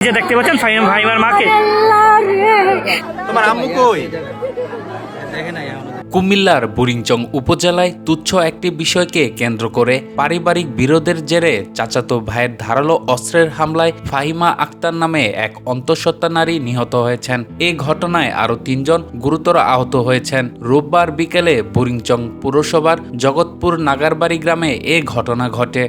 যে দেখতে পাচ্ছেন ফাহিম ভাইমার মাকে। তোমার আম্মু কই? কুমিল্লার বুরিংচং উপজেলায় তুচ্ছ একটি বিষয়কে কেন্দ্র করে পারিবারিক বিরোধের জেরে চাচাতো ভাইয়ের ধারালো অস্ত্রের হামলায় ফাহিমা আক্তার নামে এক অন্তঃসত্ত্বা নারী নিহত হয়েছেন। এ ঘটনায় আরও তিনজন গুরুতর আহত হয়েছেন। রোববার বিকেলে বুরিংচং পুরসভার জগৎপুর নাগারবাড়ি গ্রামে এ ঘটনা ঘটে।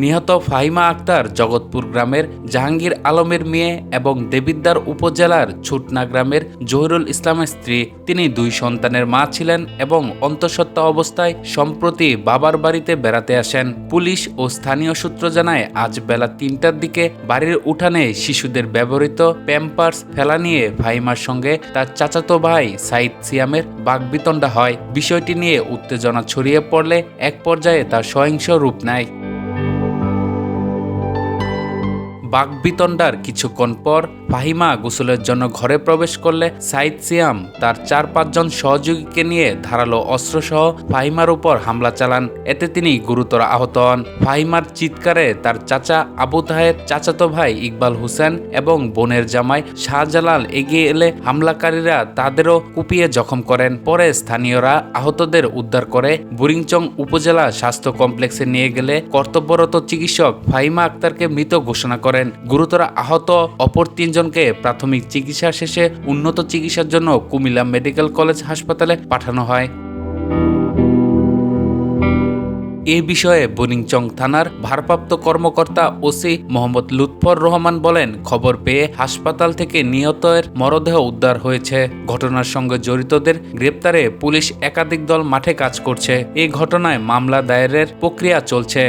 নিহত ফাহিমা আক্তার জগৎপুর গ্রামের জাহাঙ্গীর আলমের মেয়ে এবং দেবিদ্দার উপজেলার ছুটনা গ্রামের জহিরুল ইসলামের স্ত্রী। তিনি দুই সন্তানের মা ছিলেন এবং অন্তঃসত্ত্বা অবস্থায় সম্প্রতি বাবার বাড়িতে বেড়াতে আসেন। পুলিশ ও স্থানীয় সূত্র জানায়, আজ বেলা তিনটার দিকে বাড়ির উঠানে শিশুদের ব্যবহৃত প্যাম্পার্স ফেলা নিয়ে ফাহিমার সঙ্গে তার চাচাতো ভাই সাইদ সিয়ামের বাগবিতণ্ডা হয়। বিষয়টি নিয়ে উত্তেজনা ছড়িয়ে পড়লে এক পর্যায়ে তার সহিংস রূপ নেয়। বাগবিতণ্ডার কিছুক্ষণ পর ফাহিমা গোসলের জন্য ঘরে প্রবেশ করলে সাইদ সিয়াম তার চার পাঁচজন সহযোগীকে নিয়ে ধারালো অস্ত্রসহ ফাহিমার উপর হামলা চালান। এতে তিনি গুরুতর আহত হন। ফাহিমার চিৎকারে তার চাচা আবু তাহের, চাচাতো ভাই ইকবাল হোসেন এবং বোনের জামাই শাহজালাল এগিয়ে এলে হামলাকারীরা তাদেরও কুপিয়ে জখম করেন। পরে স্থানীয়রা আহতদের উদ্ধার করে বুরিংচং উপজেলা স্বাস্থ্য কমপ্লেক্সে নিয়ে গেলে কর্তব্যরত চিকিৎসক ফাহিমা আক্তারকে মৃত ঘোষণা করেন। গুরুতর আহত অপর তিনজনকে প্রাথমিক চিকিৎসা শেষে উন্নত চিকিৎসার জন্য কুমিল্লা মেডিকেল কলেজ হাসপাতালে পাঠানো হয়। এ বিষয়ে বনিংচং থানার ভারপ্রাপ্ত কর্মকর্তা ওসি মোহাম্মদ লুৎফর রহমান বলেন, খবর পেয়ে হাসপাতাল থেকে নিহতের মরদেহ উদ্ধার হয়েছে। ঘটনার সঙ্গে জড়িতদের গ্রেপ্তারে পুলিশ একাধিক দল মাঠে কাজ করছে। এই ঘটনায় মামলা দায়েরের প্রক্রিয়া চলছে।